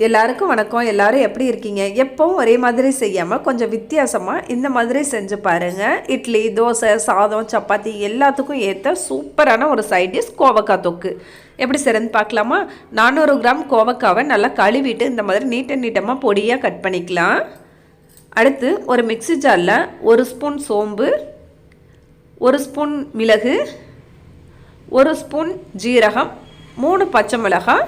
எல்லாருக்கும் வணக்கம். எல்லாரும் எப்படி இருக்கீங்க? எப்பவும் ஒரே மாதிரி செய்யாமல் கொஞ்சம் வித்தியாசமாக இந்த மாதிரி செஞ்சு பாருங்கள் இட்லி தோசை சாதம் சப்பாத்தி எல்லாத்துக்கும் ஏற்ற சூப்பரான ஒரு சைட் டிஷ் கோவக்காய் தொக்கு. எப்படி செய்றதுன்னு பார்க்கலாமா? நானூறு கிராம் கோவக்காவை நல்லா கழுவிட்டு இந்த மாதிரி நீட்ட நீட்டமாக பொடியாக கட் பண்ணிக்கலாம். அடுத்து ஒரு மிக்ஸி ஜாரில் ஒரு ஸ்பூன் சோம்பு ஒரு ஸ்பூன் மிளகு ஒரு ஸ்பூன் ஜீரகம் மூணு பச்சை மிளகாய்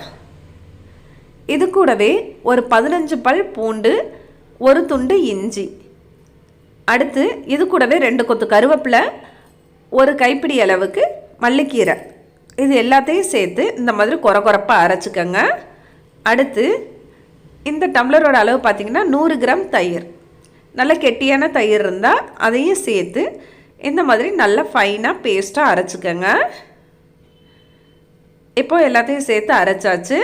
இது கூடவே ஒரு பதினஞ்சு பல் பூண்டு ஒரு துண்டு இஞ்சி. அடுத்து இது கூடவே ரெண்டு கொத்து கருவேப்பிலை ஒரு கைப்பிடி அளவுக்கு மல்லிக்கீரை. இது எல்லாத்தையும் சேர்த்து இந்த மாதிரி குறை குறைப்பாக அரைச்சிக்கோங்க. அடுத்து இந்த டம்ளரோட அளவு பார்த்திங்கன்னா நூறு கிராம் தயிர். நல்ல கெட்டியான தயிர் இருந்தால் அதையும் சேர்த்து இந்த மாதிரி நல்ல ஃபைனாக பேஸ்ட்டாக அரைச்சிக்கோங்க. இப்போது எல்லாத்தையும் சேர்த்து அரைச்சாச்சு.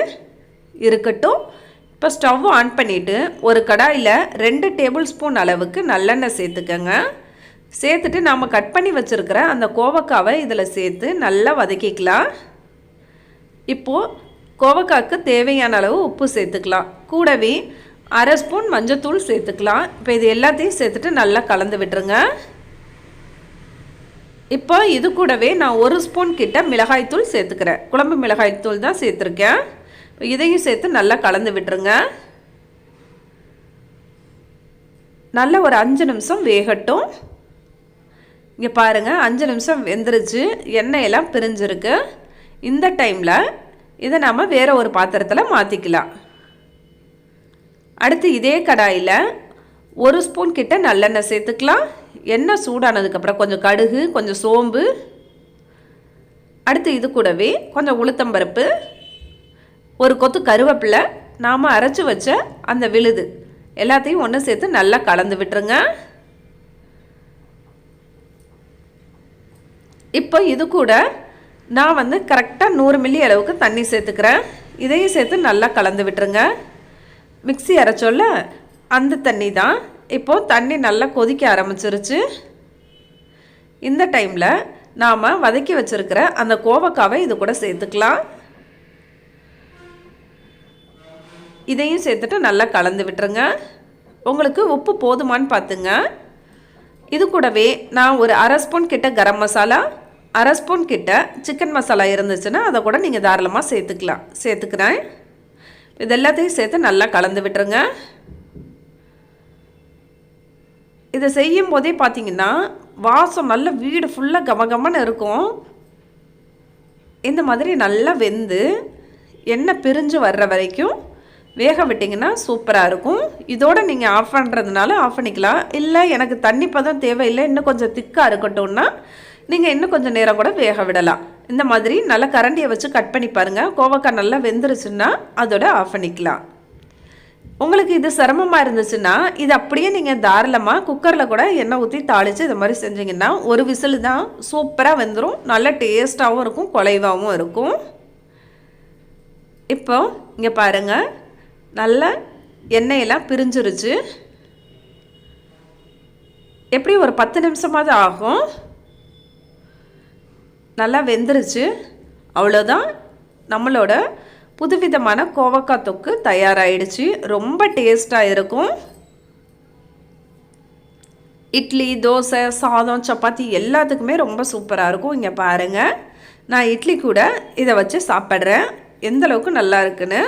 இருக்கட்டும். இப்போ ஸ்டவ் ஆன் பண்ணிவிட்டு ஒரு கடாயில் ரெண்டு டேபிள் ஸ்பூன் அளவுக்கு நல்லெண்ணெய் சேர்த்துக்கங்க. சேர்த்துட்டு நாம் கட் பண்ணி வச்சுருக்கிற அந்த கோவக்காவை இதில் சேர்த்து நல்லா வதக்கிக்கலாம். இப்போது கோவக்காய்க்கு தேவையான அளவு உப்பு சேர்த்துக்கலாம். கூடவே அரை ஸ்பூன் மஞ்சத்தூள் சேர்த்துக்கலாம். இப்போ இது எல்லாத்தையும் சேர்த்துட்டு நல்லா கலந்து விட்டுருங்க. இப்போ இது கூடவே நான் ஒரு ஸ்பூன் கிட்ட மிளகாய்த்தூள் சேர்த்துக்கிறேன். குழம்பு மிளகாய்த்தூள் தான் சேர்த்துருக்கேன். இதையும் சேர்த்து நல்லா கலந்து விட்டுருங்க. நல்ல ஒரு அஞ்சு நிமிஷம் வேகட்டும். இங்கே பாருங்கள் அஞ்சு நிமிஷம் வெந்துருச்சு. எண்ணெயெல்லாம் பிரிஞ்சிருக்கு. இந்த டைமில் இதை நாம் வேறு ஒரு பாத்திரத்தில் மாற்றிக்கலாம் அடுத்து இதே கடாயில் ஒரு ஸ்பூன் கிட்ட நல்லெண்ணெய் சேர்த்துக்கலாம். எண்ணெய் சூடானதுக்கப்புறம் கொஞ்சம் கடுகு கொஞ்சம் சோம்பு. அடுத்து இது கூடவே கொஞ்சம் உளுத்தம்பருப்பு ஒரு கொத்து கருவேப்பிலை நாம் அரைச்சி வச்ச அந்த விழுது. எல்லாத்தையும் ஒன்று சேர்த்து நல்லா கலந்து விட்டுருங்க. இப்போ இது கூட நான் வந்து கரெக்டாக நூறு மில்லி அளவுக்கு தண்ணி சேர்த்துக்கிறேன். இதையும் சேர்த்து நல்லா கலந்து விட்டுருங்க. மிக்சி அரைச்சோல்ல அந்த தண்ணி தான். இப்போது தண்ணி நல்லா கொதிக்க ஆரம்பிச்சிருச்சு. இந்த டைமில் நாம் வதக்கி வச்சுருக்கிற அந்த கோவக்காவை இது கூட சேர்த்துக்கலாம். இதையும் சேர்த்துட்டு நல்லா கலந்து விட்டுருங்க. உங்களுக்கு உப்பு போதுமான்னு பார்த்துங்க. இது கூடவே நான் ஒரு அரை ஸ்பூன் கிட்ட கரம் மசாலா அரை ஸ்பூன் கிட்ட சிக்கன் மசாலா இருந்துச்சுன்னா அதை கூட நீங்கள் தாராளமாக சேர்த்துக்கலாம். சேர்த்துக்கிறேன். இது எல்லாத்தையும் சேர்த்து நல்லா கலந்து விட்டுருங்க. இதை செய்யும் போதே பார்த்தீங்கன்னா வாசம் நல்ல வீடு ஃபுல்லாக கமகமன்னு இருக்கும். இந்த மாதிரி நல்லா வெந்து எண்ணெய் பிரிஞ்சு வர்ற வரைக்கும் வேக விட்டிங்கன்னா சூப்பராக இருக்கும். இதோடு நீங்கள் ஆஃப் பண்ணுறதுனால ஆஃப் பண்ணிக்கலாம். இல்லை எனக்கு தண்ணி பதம் தேவையில்லை. இன்னும் கொஞ்சம் திக்காக இருக்கட்டும்னா நீங்கள் இன்னும் கொஞ்சம் நேரம் கூட வேக விடலாம். இந்த மாதிரி நல்லா கரண்டியை வச்சு கட் பண்ணி பாருங்கள் கோவக்காய் நல்லா வெந்துருச்சுன்னா அதோட ஆஃப் பண்ணிக்கலாம். உங்களுக்கு இது சிரமமாக இருந்துச்சுன்னா இது அப்படியே நீங்கள் தாராளமாக குக்கரில் கூட எண்ணெய் ஊற்றி தாளித்து இது மாதிரி செஞ்சிங்கன்னா ஒரு விசில் தான் சூப்பராக வெந்துடும் நல்லா டேஸ்ட்டாகவும் இருக்கும் குலைவாகவும் இருக்கும். இப்போ இங்கே பாருங்கள் நல்லா எண்ணெயெல்லாம் பிரிஞ்சிருச்சு. எப்படி ஒரு பத்து நிமிஷமாவது ஆகும். நல்லா வெந்துருச்சு. அவ்வளோதான் நம்மளோட புதுவிதமான கோவக்காய் தொக்கு தயாராகிடுச்சு ரொம்ப டேஸ்ட்டாக இருக்கும். இட்லி தோசை சாதம் சப்பாத்தி எல்லாத்துக்குமே ரொம்ப சூப்பராக இருக்கும். இங்கே பாருங்கள் நான் இட்லி கூட இதை வச்சு சாப்பிட்றேன். எந்தளவுக்கு நல்லா இருக்குன்னு.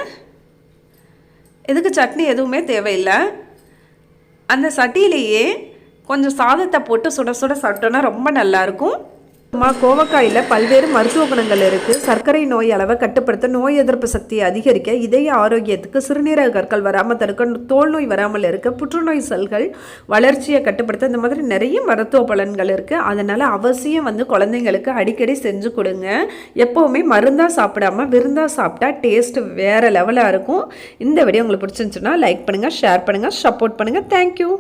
இதுக்கு சட்னி எதுவுமே தேவையில்லை. அந்த சட்டியிலேயே கொஞ்சம் சாதத்தை போட்டு சுட சுட சாப்பிட்டோன்னா ரொம்ப நல்லாயிருக்கும் மா கோவக்காயில் பல்வேறு மருத்துவ குணங்கள் இருக்குது சர்க்கரை நோய் அளவை கட்டுப்படுத்த நோய் எதிர்ப்பு சக்தியை அதிகரிக்க இதய ஆரோக்கியத்துக்கு சிறுநீரக கற்கள் வராமல் தடுக்க தோல் நோய் வராமல் இருக்க புற்றுநோய் செல்கள் வளர்ச்சியை கட்டுப்படுத்த இந்த மாதிரி நிறைய மருத்துவ பலன்கள் இருக்குது அதனால் அவசியம் வந்து குழந்தைங்களுக்கு அடிக்கடி செஞ்சு கொடுங்க. எப்போவுமே மருந்தாக சாப்பிடாம விருந்தாக சாப்பிட்டா டேஸ்ட் வேறு லெவலாக இருக்கும். இந்த வீடியோ உங்களுக்கு பிடிச்சிருந்துச்சுன்னா லைக் பண்ணுங்கள் ஷேர் பண்ணுங்கள் சப்போர்ட் பண்ணுங்கள் தேங்க்யூ